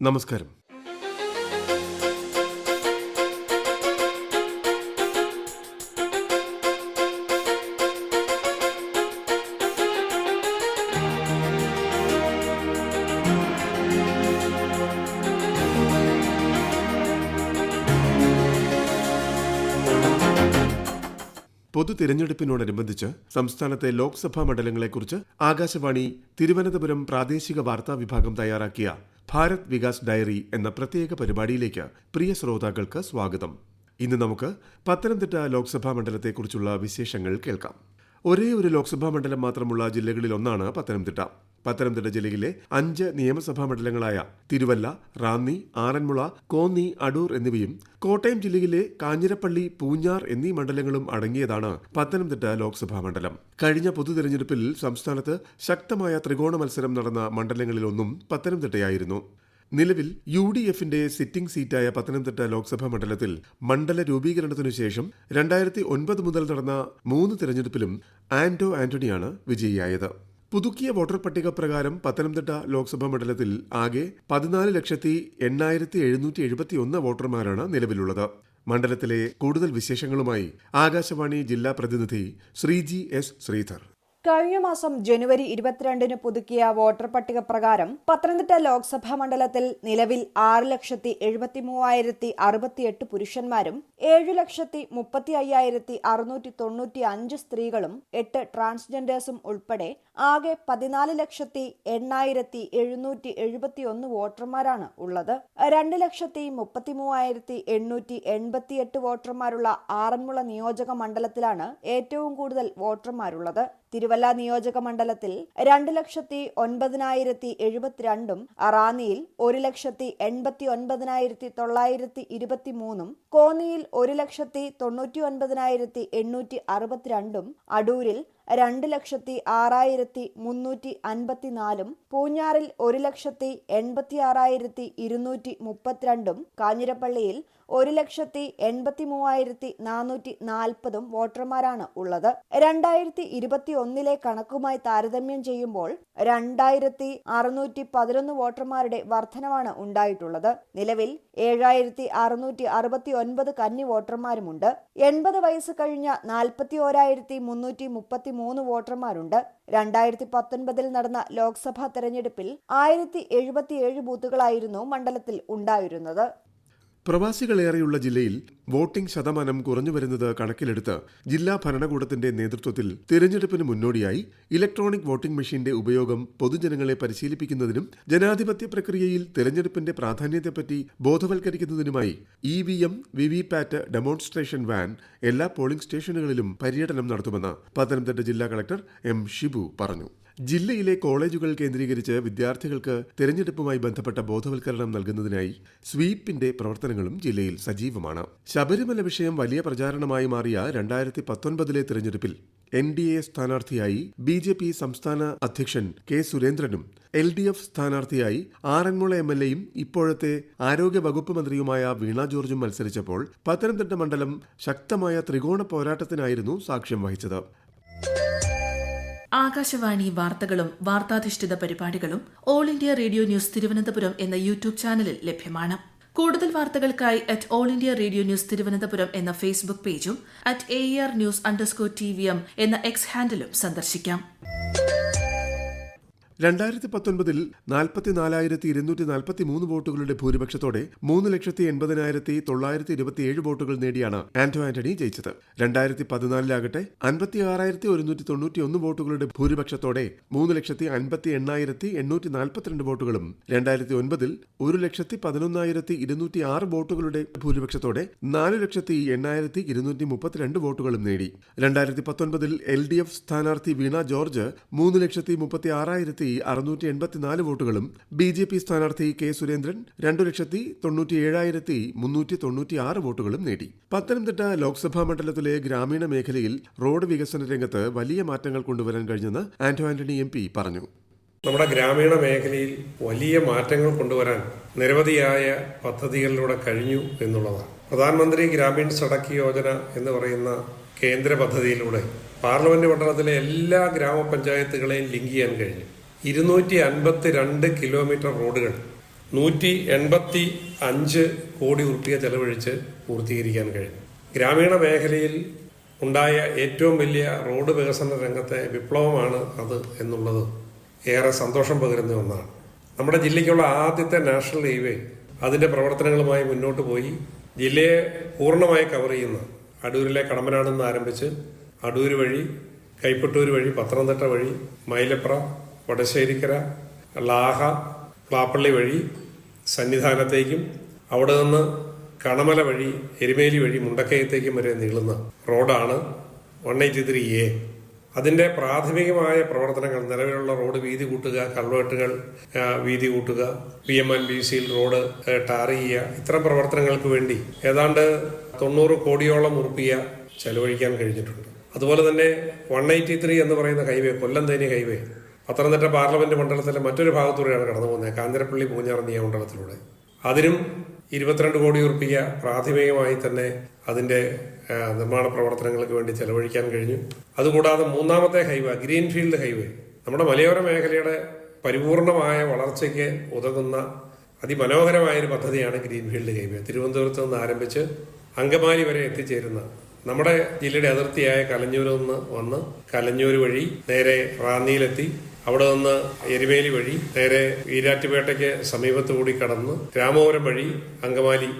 നമസ്കാരം. പൊതു തിരഞ്ഞെടുപ്പിനോടനുബന്ധിച്ച് സംസ്ഥാനത്തെ ലോക്സഭാ മണ്ഡലങ്ങളെക്കുറിച്ച് ആകാശവാണി തിരുവനന്തപുരം പ്രാദേശിക വാർത്താ വിഭാഗം തയ്യാറാക്കിയ ഭാരത് വികാസ് ഡയറി എന്ന പ്രത്യേക പരിപാടിയിലേക്ക് പ്രിയ ശ്രോതാക്കൾക്ക് സ്വാഗതം. ഇന്ന് നമുക്ക് പത്തനംതിട്ട ലോക്സഭാ മണ്ഡലത്തെക്കുറിച്ചുള്ള വിശേഷങ്ങൾ കേൾക്കാം. ഒരേ ഒരു ലോക്സഭാ മണ്ഡലം മാത്രമുള്ള ജില്ലകളിലൊന്നാണ് പത്തനംതിട്ട. പത്തനംതിട്ട ജില്ലയിലെ അഞ്ച് നിയമസഭാ മണ്ഡലങ്ങളായ തിരുവല്ല റാന്നി ആറന്മുള കോന്നി അടൂർ എന്നിവയും കോട്ടയം ജില്ലയിലെ കാഞ്ഞിരപ്പള്ളി പൂഞ്ഞാർ എന്നീ മണ്ഡലങ്ങളും അടങ്ങിയതാണ് പത്തനംതിട്ട ലോക്സഭാ മണ്ഡലം. കഴിഞ്ഞ പൊതു തെരഞ്ഞെടുപ്പിൽ സംസ്ഥാനത്ത് ശക്തമായ ത്രികോണ മത്സരം നടന്ന മണ്ഡലങ്ങളിലൊന്നും പത്തനംതിട്ടയായിരുന്നു. നിലവിൽ യു ഡി എഫിന്റെ സിറ്റിംഗ് സീറ്റായ പത്തനംതിട്ട ലോക്സഭാ മണ്ഡലത്തിൽ മണ്ഡല രൂപീകരണത്തിനു ശേഷം രണ്ടായിരത്തി ഒൻപത് മുതൽ നടന്ന മൂന്ന് തെരഞ്ഞെടുപ്പിലും ആന്റോ ആന്റണിയാണ് വിജയിയായത്. പുതുക്കിയ വോട്ടർ പട്ടിക പ്രകാരം പത്തനംതിട്ട ലോക്സഭാ മണ്ഡലത്തിൽ ആകെ പതിനാല് ലക്ഷത്തി എണ്ണായിരത്തി എഴുന്നൂറ്റി എഴുപത്തി ഒന്ന് വോട്ടർമാരാണ് നിലവിലുള്ളത്. മണ്ഡലത്തിലെ കൂടുതൽ വിശേഷങ്ങളുമായി ആകാശവാണി ജില്ലാ പ്രതിനിധി ശ്രീജി എസ് ശ്രീധർ. കഴിഞ്ഞ മാസം ജനുവരി ഇരുപത്തിരണ്ടിന് പുതുക്കിയ വോട്ടർ പട്ടിക പ്രകാരം പത്തനംതിട്ട ലോക്സഭാ മണ്ഡലത്തിൽ നിലവിൽ ആറ് ലക്ഷത്തി എഴുപത്തി മൂവായിരത്തി അറുപത്തിയെട്ട് പുരുഷന്മാരും ഏഴു ലക്ഷത്തി മുപ്പത്തി അയ്യായിരത്തി അറുന്നൂറ്റി തൊണ്ണൂറ്റി അഞ്ച് സ്ത്രീകളും എട്ട് ട്രാൻസ്ജെൻഡേഴ്സും ഉൾപ്പെടെ ആകെ പതിനാല് ലക്ഷത്തി എണ്ണായിരത്തി എഴുന്നൂറ്റി എഴുപത്തി ഒന്ന് വോട്ടർമാരാണ് ഉള്ളത്. രണ്ട് ലക്ഷത്തി മുപ്പത്തി മൂവായിരത്തി എണ്ണൂറ്റി എൺപത്തിയെട്ട് വോട്ടർമാരുള്ള ആറന്മുള നിയോജക മണ്ഡലത്തിലാണ് ഏറ്റവും കൂടുതൽ വോട്ടർമാരുള്ളത്. തിരുവല്ല നിയോജക മണ്ഡലത്തിൽ രണ്ട് ലക്ഷത്തി ഒൻപതിനായിരത്തി എഴുപത്തിരണ്ടും അറാനിയിൽ ഒരു ലക്ഷത്തി എൺപത്തി ഒൻപതിനായിരത്തി തൊള്ളായിരത്തി ഇരുപത്തി മൂന്നും കോന്നിയിൽ ഒരു ലക്ഷത്തി തൊണ്ണൂറ്റി ഒൻപതിനായിരത്തി എണ്ണൂറ്റി അറുപത്തിരണ്ടും അടൂരിൽ രണ്ട് ലക്ഷത്തി ആറായിരത്തി മുന്നൂറ്റി അൻപത്തിനാലും പൂഞ്ഞാറിൽ ഒരു ലക്ഷത്തി എൺപത്തി ആറായിരത്തി ഇരുന്നൂറ്റി മുപ്പത്തിരണ്ടും കാഞ്ഞിരപ്പള്ളിയിൽ ഒരു ലക്ഷത്തി എൺപത്തി മൂവായിരത്തി നാനൂറ്റി നാൽപ്പതും വോട്ടർമാരാണ് ഉള്ളത്. രണ്ടായിരത്തി ഇരുപത്തി ഒന്നിലെ കണക്കുമായി താരതമ്യം ചെയ്യുമ്പോൾ രണ്ടായിരത്തി അറുന്നൂറ്റി പതിനൊന്ന് വോട്ടർമാരുടെ വർധനവാണ് ഉണ്ടായിട്ടുള്ളത്. നിലവിൽ ഏഴായിരത്തി അറുന്നൂറ്റി അറുപത്തി ഒൻപത് കന്നി വോട്ടർമാരുമുണ്ട്. എൺപത് വയസ്സ് കഴിഞ്ഞ നാൽപ്പത്തി ഓരായിരത്തി മുന്നൂറ്റി മുപ്പത്തി മൂന്ന് വോട്ടർമാരുണ്ട്. രണ്ടായിരത്തി പത്തൊൻപതിൽ നടന്ന ലോക്സഭാ തെരഞ്ഞെടുപ്പിൽ ആയിരത്തി എഴുപത്തിയേഴ് ബൂത്തുകളായിരുന്നു മണ്ഡലത്തിൽ ഉണ്ടായിരുന്നത്. പ്രവാസികളേറെയുള്ള ജില്ലയിൽ വോട്ടിംഗ് ശതമാനം കുറഞ്ഞു വരുന്നത് കണക്കിലെടുത്ത് ജില്ലാ ഭരണകൂടത്തിന്റെ നേതൃത്വത്തിൽ തിരഞ്ഞെടുപ്പിന് മുന്നോടിയായി ഇലക്ട്രോണിക് വോട്ടിംഗ് മെഷീന്റെ ഉപയോഗം പൊതുജനങ്ങളെ പരിശീലിപ്പിക്കുന്നതിനും ജനാധിപത്യ പ്രക്രിയയിൽ തിരഞ്ഞെടുപ്പിന്റെ പ്രാധാന്യത്തെപ്പറ്റി ബോധവൽക്കരിക്കുന്നതിനുമായി E V M V V PAT demonstration van എല്ലാ പോളിംഗ് സ്റ്റേഷനുകളിലും പര്യടനം നടത്തുമെന്ന് പത്തനംതിട്ട ജില്ലാ കളക്ടർ എം ഷിബു പറഞ്ഞു. ജില്ലയിലെ കോളേജുകൾ കേന്ദ്രീകരിച്ച് വിദ്യാർത്ഥികൾക്ക് തെരഞ്ഞെടുപ്പുമായി ബന്ധപ്പെട്ട ബോധവൽക്കരണം നൽകുന്നതിനായി സ്വീപ്പിന്റെ പ്രവർത്തനങ്ങളും ജില്ലയിൽ സജീവമാണ്. ശബരിമല വിഷയം വലിയ പ്രചാരണമായി മാറിയ രണ്ടായിരത്തി പത്തൊൻപതിലെ തെരഞ്ഞെടുപ്പിൽ എൻ ഡി എ സ്ഥാനാർത്ഥിയായി ബി ജെ പി സംസ്ഥാന അധ്യക്ഷൻ കെ സുരേന്ദ്രനും എൽ ഡി എഫ് സ്ഥാനാർത്ഥിയായി ആറന്മുള എം എൽ എയും ഇപ്പോഴത്തെ ആരോഗ്യ വകുപ്പ് മന്ത്രിയുമായ വീണ ജോർജും മത്സരിച്ചപ്പോൾ പത്തനംതിട്ട മണ്ഡലം ശക്തമായ ത്രികോണ പോരാട്ടത്തിനായിരുന്നു സാക്ഷ്യം വഹിച്ചത്. ആകാശവാണി വാർത്തകളും വാർത്താധിഷ്ഠിത പരിപാടികളും all India radio news Thiruvananthapuram എന്ന യൂട്യൂബ് ചാനലിൽ ലഭ്യമാണ്. കൂടുതൽ വാർത്തകൾക്കായി at all India radio news Thiruvananthapuram എന്ന ഫേസ്ബുക്ക് പേജും at A R news underscore T V M എന്ന എക്സ് ഹാൻഡിലും സന്ദർശിക്കാം. രണ്ടായിരത്തി പത്തൊൻപതിൽ നാൽപ്പത്തിനാലായിരത്തി ഇരുന്നൂറ്റി നാൽപ്പത്തി മൂന്ന് വോട്ടുകളുടെ ഭൂരിപക്ഷത്തോടെ മൂന്ന് ലക്ഷത്തി എൺപതിനായിരത്തി തൊള്ളായിരത്തി ഇരുപത്തിയേഴ് വോട്ടുകൾ നേടിയാണ് ആന്റോ ആന്റണി ജയിച്ചത്. രണ്ടായിരത്തി പതിനാലിലാകട്ടെ അൻപത്തി ആറായിരത്തി ഒരുന്നൂറ്റി തൊണ്ണൂറ്റി ഒന്ന് വോട്ടുകളുടെ ഭൂരിപക്ഷത്തോടെ മൂന്ന് ലക്ഷത്തി അൻപത്തി എണ്ണായിരത്തി എണ്ണൂറ്റി നാൽപ്പത്തിരണ്ട് വോട്ടുകളും രണ്ടായിരത്തി ഒൻപതിൽ ഒരു ലക്ഷത്തി പതിനൊന്നായിരത്തി ഇരുന്നൂറ്റി ആറ് വോട്ടുകളുടെ ഭൂരിപക്ഷത്തോടെ നാല് ലക്ഷത്തി എണ്ണായിരത്തി ഇരുന്നൂറ്റി മുപ്പത്തിരണ്ട് വോട്ടുകളും നേടി. രണ്ടായിരത്തി പത്തൊൻപതിൽ എൽ ഡി എഫ് സ്ഥാനാർത്ഥി വീണ ജോർജ് മൂന്ന് ലക്ഷത്തി മുപ്പത്തി ആറായിരത്തി അറുന്നൂറ്റി എൺപത്തിനാല് വോട്ടുകളും ബി ജെ പി സ്ഥാനാർത്ഥി കെ സുരേന്ദ്രൻ രണ്ടു ലക്ഷത്തി തൊണ്ണൂറ്റി ഏഴായിരത്തി മുന്നൂറ്റി തൊണ്ണൂറ്റി ആറ് വോട്ടുകളും നേടി. പത്തനംതിട്ട ലോക്സഭാ മണ്ഡലത്തിലെ ഗ്രാമീണ മേഖലയിൽ റോഡ് വികസന രംഗത്ത് വലിയ മാറ്റങ്ങൾ കൊണ്ടുവരാൻ കഴിഞ്ഞെന്ന് ആന്റോ ആന്റണി എം പി പറഞ്ഞു. നമ്മുടെ ഗ്രാമീണ മേഖലയിൽ വലിയ മാറ്റങ്ങൾ കൊണ്ടുവരാൻ നിരവധിയായ പദ്ധതികളിലൂടെ കഴിഞ്ഞു എന്നുള്ളതാണ്. പ്രധാനമന്ത്രി ഗ്രാമീൺ സടക്ക് യോജന എന്ന് പറയുന്ന കേന്ദ്ര പദ്ധതിയിലൂടെ പാർലമെന്റ് മണ്ഡലത്തിലെ എല്ലാ ഗ്രാമപഞ്ചായത്തുകളെയും ലിങ്ക് ചെയ്യാൻ കഴിഞ്ഞു. ഇരുന്നൂറ്റി അൻപത്തി രണ്ട് കിലോമീറ്റർ റോഡുകൾ നൂറ്റി എൺപത്തി അഞ്ച് കോടി ഉറുപ്പിക ചെലവഴിച്ച് പൂർത്തീകരിക്കാൻ കഴിഞ്ഞു. ഗ്രാമീണ മേഖലയിൽ ഉണ്ടായ ഏറ്റവും വലിയ റോഡ് വികസന രംഗത്തെ വിപ്ലവമാണ് അത് എന്നുള്ളത് ഏറെ സന്തോഷം പകരുന്ന ഒന്നാണ്. നമ്മുടെ ജില്ലയ്ക്കുള്ള ആദ്യത്തെ നാഷണൽ ഹൈവേ അതിന്റെ പ്രവർത്തനങ്ങളുമായി മുന്നോട്ട് പോയി ജില്ലയെ പൂർണമായി കവർ ചെയ്യുന്ന അടൂരിലെ കടമ്പനാട് നിന്ന് ആരംഭിച്ച് അടൂർ വഴി കൈപ്പട്ടൂർ വഴി പത്തനംതിട്ട വഴി മൈലപ്ര വടശ്ശേരിക്കര ലാഹ പ്ലാപ്പള്ളി വഴി സന്നിധാനത്തേക്കും അവിടെ നിന്ന് കണമല വഴി എരുമേലി വഴി മുണ്ടക്കയത്തേക്കും വരെ നീളുന്ന റോഡാണ് വൺ എയ്റ്റി ത്രീ എ. അതിന്റെ പ്രാഥമികമായ പ്രവർത്തനങ്ങൾ നിലവിലുള്ള റോഡ് വീതി കൂട്ടുക കൾവേട്ടുകൾ ആ, വീതി കൂട്ടുക പി എം എൽ ബി സിയിൽ റോഡ് ടാർ ചെയ്യുക ഇത്തരം പ്രവർത്തനങ്ങൾക്ക് വേണ്ടി ഏതാണ്ട് തൊണ്ണൂറ് കോടിയോളം ഉറുപ്പിയ ചെലവഴിക്കാൻ കഴിഞ്ഞിട്ടുണ്ട്. അതുപോലെ തന്നെ വൺ എയ്റ്റി ത്രീ എന്ന് പറയുന്ന highway Kollam Theni highway Pathanamthitta parliament മണ്ഡലത്തിലെ മറ്റൊരു ഭാഗത്തൂടെയാണ് കടന്നു പോകുന്നത്. കാഞ്ഞിരപ്പള്ളി പൂഞ്ഞാർ നിയമമണ്ഡലത്തിലൂടെ അതിനും ഇരുപത്തിരണ്ട് കോടി ഉറുപ്പിക പ്രാഥമികമായി തന്നെ അതിന്റെ നിർമ്മാണ പ്രവർത്തനങ്ങൾക്ക് വേണ്ടി ചെലവഴിക്കാൻ കഴിഞ്ഞു. അതുകൂടാതെ മൂന്നാമത്തെ ഹൈവേ ഗ്രീൻഫീൽഡ് ഹൈവേ നമ്മുടെ മലയോര മേഖലയുടെ പരിപൂർണമായ വളർച്ചയ്ക്ക് ഉതകുന്ന അതിമനോഹരമായൊരു പദ്ധതിയാണ് ഗ്രീൻഫീൽഡ് ഹൈവേ. തിരുവനന്തപുരത്ത് നിന്ന് ആരംഭിച്ച് അങ്കമാലി വരെ എത്തിച്ചേരുന്ന നമ്മുടെ ജില്ലയുടെ അതിർത്തിയായ കലഞ്ഞൂരിൽ നിന്ന് വന്ന് കലഞ്ഞൂർ വഴി നേരെ റാന്നിയിലെത്തി. അവിടെ നിന്ന് എരുമേലി വഴി നേരെ ഈരാറ്റുപേട്ടയ്ക്ക് സമീപത്ത് കൂടി കടന്ന് രാമപുരം വഴി അങ്കമാലി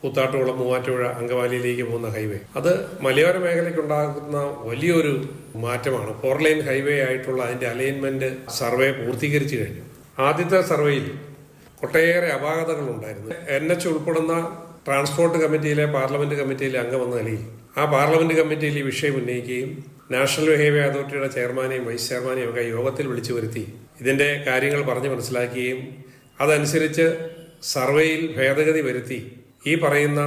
കൂത്താട്ടുകുളം മൂവാറ്റുപുഴ അങ്കമാലിയിലേക്ക് പോകുന്ന ഹൈവേ. അത് മലയോര മേഖലയ്ക്കുണ്ടാകുന്ന വലിയൊരു മാറ്റമാണ്. ഫോർ ലൈൻ ഹൈവേ ആയിട്ടുള്ള അതിന്റെ അലൈൻമെന്റ് സർവേ പൂർത്തീകരിച്ചു കഴിഞ്ഞു. ആദ്യത്തെ സർവേയിൽ ഒട്ടേറെ അപാകതകൾ ഉണ്ടായിരുന്നു എൻ എച്ച് ഉൾപ്പെടുന്ന ട്രാൻസ്പോർട്ട് കമ്മിറ്റിയിലെ പാർലമെന്റ് കമ്മിറ്റിയിലെ അംഗമെന്ന നിലയിൽ ആ പാർലമെന്റ് കമ്മിറ്റിയിൽ ഈ വിഷയം ഉന്നയിക്കുകയും നാഷണൽ ഹൈവേ അതോറിറ്റിയുടെ ചെയർമാനെയും വൈസ് ചെയർമാനെയും ഒക്കെ യോഗത്തിൽ വിളിച്ചു വരുത്തി ഇതിന്റെ കാര്യങ്ങൾ പറഞ്ഞു മനസ്സിലാക്കുകയും അതനുസരിച്ച് സർവേയിൽ ഭേദഗതി വരുത്തി ഈ പറയുന്ന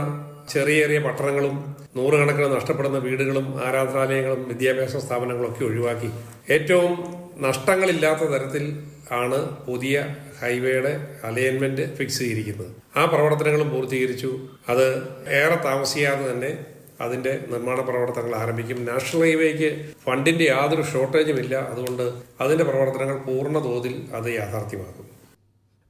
ചെറിയ ചെറിയ പട്ടണങ്ങളും നൂറുകണക്കിന് നഷ്ടപ്പെടുന്ന വീടുകളും ആരാധനാലയങ്ങളും വിദ്യാഭ്യാസ സ്ഥാപനങ്ങളും ഒക്കെ ഒഴിവാക്കി. ഏറ്റവും നഷ്ടങ്ങളില്ലാത്ത തരത്തിൽ ആണ് പുതിയ ഹൈവേയുടെ അലൈൻമെന്റ് ഫിക്സ് ചെയ്തിരിക്കുന്നത്. ആ പ്രവർത്തനങ്ങളും പൂർത്തീകരിച്ചു. അത് ഏറെ താമസിയാതെ തന്നെ അതിന്റെ നിർമ്മാണ പ്രവർത്തനങ്ങൾ ആരംഭിക്കും. നാഷണൽ ഹൈവേക്ക് ഫണ്ടിന്റെ യാതൊരു ഷോർട്ടേജും ഇല്ല അതുകൊണ്ട് അതിന്റെ പ്രവർത്തനങ്ങൾ പൂർണ തോതിൽ അത് യാഥാർത്ഥ്യമാക്കും.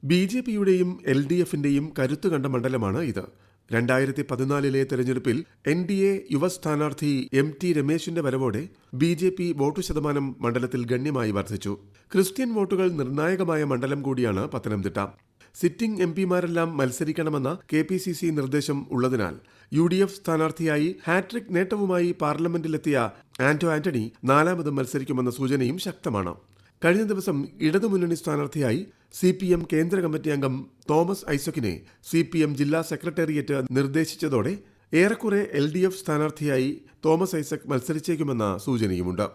ബി ജെ പിയുടെയും എൽ ഡി എഫിന്റെയും കരുത്തു കണ്ട മണ്ഡലമാണ് ഇത്. രണ്ടായിരത്തി പതിനാലിലെ തെരഞ്ഞെടുപ്പിൽ എൻ ഡി എ യുവ സ്ഥാനാർത്ഥി എം ടി രമേശിന്റെ വരവോടെ ബി ജെ പി വോട്ടു ശതമാനം മണ്ഡലത്തിൽ ഗണ്യമായി വർദ്ധിച്ചു. ക്രിസ്ത്യൻ വോട്ടുകൾ നിർണായകമായ മണ്ഡലം കൂടിയാണ് പത്തനംതിട്ട. സിറ്റിംഗ് എം പിമാരെല്ലാം മത്സരിക്കണമെന്ന കെ പി സി സി നിർദ്ദേശം ഉള്ളതിനാൽ യു ഡി എഫ് സ്ഥാനാർത്ഥിയായി ഹാട്രിക് നേട്ടവുമായി പാർലമെന്റിലെത്തിയ ആന്റോ ആന്റണി നാലാമതും മത്സരിക്കുമെന്ന സൂചനയും ശക്തമാണ്. കഴിഞ്ഞ ദിവസം ഇടതുമുന്നണി സ്ഥാനാർത്ഥിയായി സി പി എം കേന്ദ്ര കമ്മിറ്റി അംഗം തോമസ് ഐസക്കിനെ സി പി എം ജില്ലാ സെക്രട്ടേറിയറ്റ് നിർദ്ദേശിച്ചതോടെ ഏറെക്കുറെ എൽ ഡി എഫ് സ്ഥാനാർത്ഥിയായി തോമസ് ഐസക് മത്സരിച്ചേക്കുമെന്ന സൂചനയുമുണ്ട്.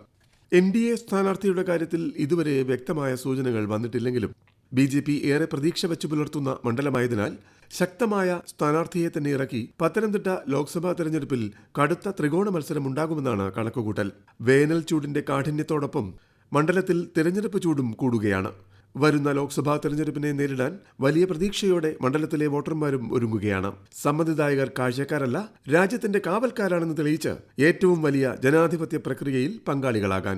എൻ ഡി എ സ്ഥാനാർത്ഥിയുടെ കാര്യത്തിൽ ഇതുവരെ വ്യക്തമായ സൂചനകൾ വന്നിട്ടില്ലെങ്കിലും ബി ജെ പി ഏറെ പ്രതീക്ഷ വെച്ചു പുലർത്തുന്ന മണ്ഡലമായതിനാൽ ശക്തമായ സ്ഥാനാർത്ഥിയെ തന്നെ ഇറക്കി പത്തനംതിട്ട ലോക്സഭാ തെരഞ്ഞെടുപ്പിൽ കടുത്ത ത്രികോണ മത്സരമുണ്ടാകുമെന്നാണ് കണക്കുകൂട്ടൽ. വേനൽ ചൂടിന്റെ കാഠിന്യത്തോടൊപ്പം മണ്ഡലത്തിൽ തെരഞ്ഞെടുപ്പ് ചൂടും കൂടുകയാണ്. വരുന്ന ലോക്സഭാ തെരഞ്ഞെടുപ്പിനെ നേരിടാൻ വലിയ പ്രതീക്ഷയോടെ മണ്ഡലത്തിലെ വോട്ടർമാരും ഒരുങ്ങുകയാണ്. സമ്മതിദായകർ കാഴ്ചക്കാരല്ല രാജ്യത്തിന്റെ കാവൽക്കാരാണെന്ന് തെളിയിച്ച് ഏറ്റവും വലിയ ജനാധിപത്യ പ്രക്രിയയിൽ പങ്കാളികളാകാൻ.